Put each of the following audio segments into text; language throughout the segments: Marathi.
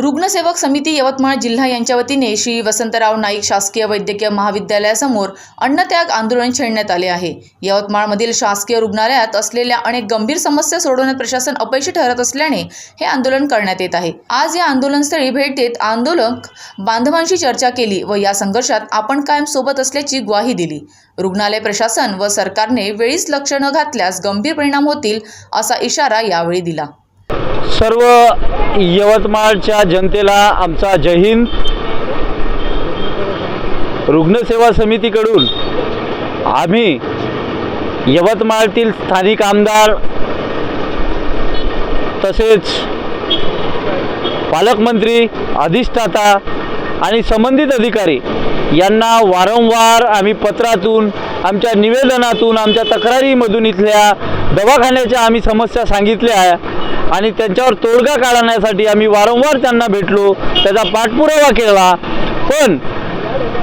रुग्णसेवक समिती यवतमाळ जिल्हा यांच्या वतीने श्री वसंतराव नाईक शासकीय वैद्यकीय महाविद्यालयासमोर अन्नत्याग आंदोलन छेडण्यात आले आहे. यवतमाळमधील शासकीय रुग्णालयात असलेल्या अनेक गंभीर समस्या सोडवण्यात प्रशासन अपयशी ठरत असल्याने हे आंदोलन करण्यात येत आहे. आज या आंदोलनस्थळी भेट देत आंदोलक बांधवांशी चर्चा केली व या संघर्षात आपण कायम सोबत असल्याची ग्वाही दिली. रुग्णालय प्रशासन व सरकारने वेळीच लक्ष न घातल्यास गंभीर परिणाम होतील असा इशारा यावेळी दिला. सर्व यवतमाळच्या जनतेला आमचा जय हिंद. रुग्णसेवा समितीकडून आम्ही यवतमाळतील स्थानिक आमदार तसेच पालकमंत्री अधिष्ठाता आणि संबंधित अधिकारी यांना वारंवार आम्ही पत्रातून आमच्या निवेदनातून आमच्या तक्रारीमधून इथल्या दवाखान्याच्या आम्ही समस्या सांगितल्या. आहे आणि त्यांच्यावर तोडगा काढण्यासाठी आम्ही वारंवार त्यांना भेटलो त्याचा पाठपुरावा केला. पण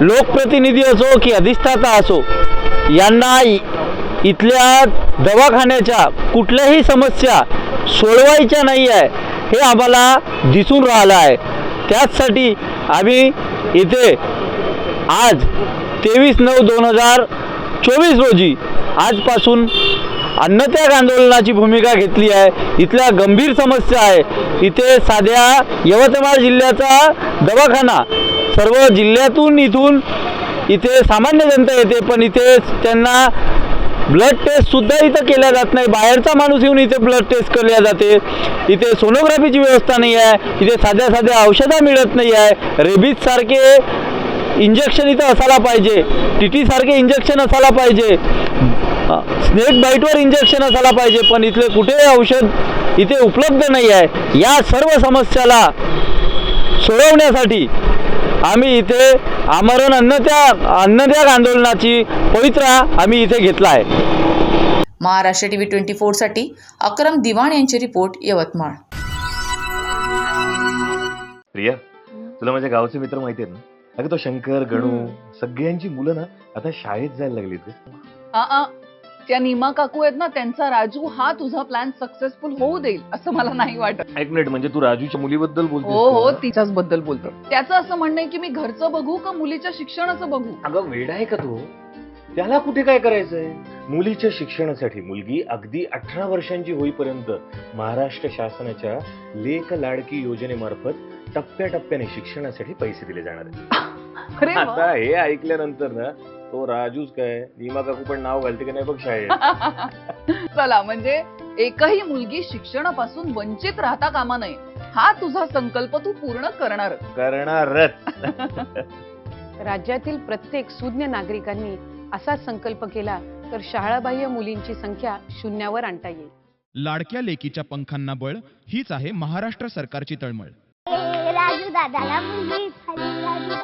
लोकप्रतिनिधी असो की अधिष्ठाता असो यांना इ- इथल्या दवाखान्याच्या कुठल्याही समस्या सोडवायच्या नाही आहे हे आम्हाला दिसून राहिलं आहे त्याचसाठी आम्ही इथे आज तेवीस नऊ दोन हजार चोवीस रोजी आजपासून अन्नत्याग आंदोलनाची भूमिका घेतली आहे. इथल्या गंभीर समस्या आहे. इथे साध्या यवतमाळ जिल्ह्याचा दवाखाना. सर्व जिल्ह्यातून इथून इथे सामान्य जनता येते पण इथे त्यांना ब्लड टेस्टसुद्धा इथं केल्या जात नाही. बाहेरचा माणूस येऊन इथे ब्लड टेस्ट केल्या जाते. इथे सोनोग्राफीची व्यवस्था नाही आहे. इथे साध्या साध्या औषधं मिळत नाही आहे. रेबीजसारखे इंजेक्शन इथं असायला पाहिजे. टी टीसारखे इंजेक्शन असायला पाहिजे. स्नेक बाईटवर इंजेक्शन असायला पाहिजे पण इथले कुठेही औषध इथे उपलब्ध नाही आहे. या सर्व समस्याला सोडवण्यासाठी आम्ही इथे आमरण अन्नत्याग अन्नत्याग आंदोलनाची पवित्रा आम्ही इथे घेतला आहे. महाराष्ट्र टीव्ही ट्वेंटी फोरसाठी अक्रम दिवाण यांचे रिपोर्ट यवतमाळ. प्रिया तुला माझ्या गावचे मित्र माहिती आहेत ना? अगं तो शंकर गणू सगळ्यांची मुलं ना आता शाळेत जायला लागली त्या नीमा काकू आहेत ना त्यांचा राजू हा तुझा प्लॅन सक्सेसफुल होऊ देईल असं मला नाही वाटत. एक मिनिट म्हणजे तू राजूच्या मुलीबद्दल बोलतोस हो हो? तिच्याच बद्दल बोलतो. त्याचं असं म्हणणं आहे की मी घरचं बघू का मुलीच्या शिक्षणाचं बघू? अगं वेड आहे का तू? त्याला कुठे काय करायचंय? मुलीच्या शिक्षणासाठी मुलगी अगदी अठरा वर्षांची होईपर्यंत महाराष्ट्र शासनाच्या लेख लाडकी योजनेमार्फत टप्प्याटप्प्याने शिक्षणासाठी पैसे दिले जाणार आहेत. अरे वा. आता हे ऐकल्यानंतर ना तो राजूच काय नीमा काकू पण नाव घालते की नाही बघ शाळेत. चला म्हणजे एकही मुलगी शिक्षणापासून वंचित राहता कामा नये. हा तुझा संकल्प तू पूर्ण करणार. करणारच. राज्यातील प्रत्येक सुज्ञ नागरिकांनी असा संकल्प केला तर शाळाबाह्य मुलींची संख्या शून्यावर आणता येईल. लाडक्या लेकीच्या पंखांना बळ हीच आहे महाराष्ट्र सरकारची तळमळ. राजू दादाला मुलगी झाली राजू दादाला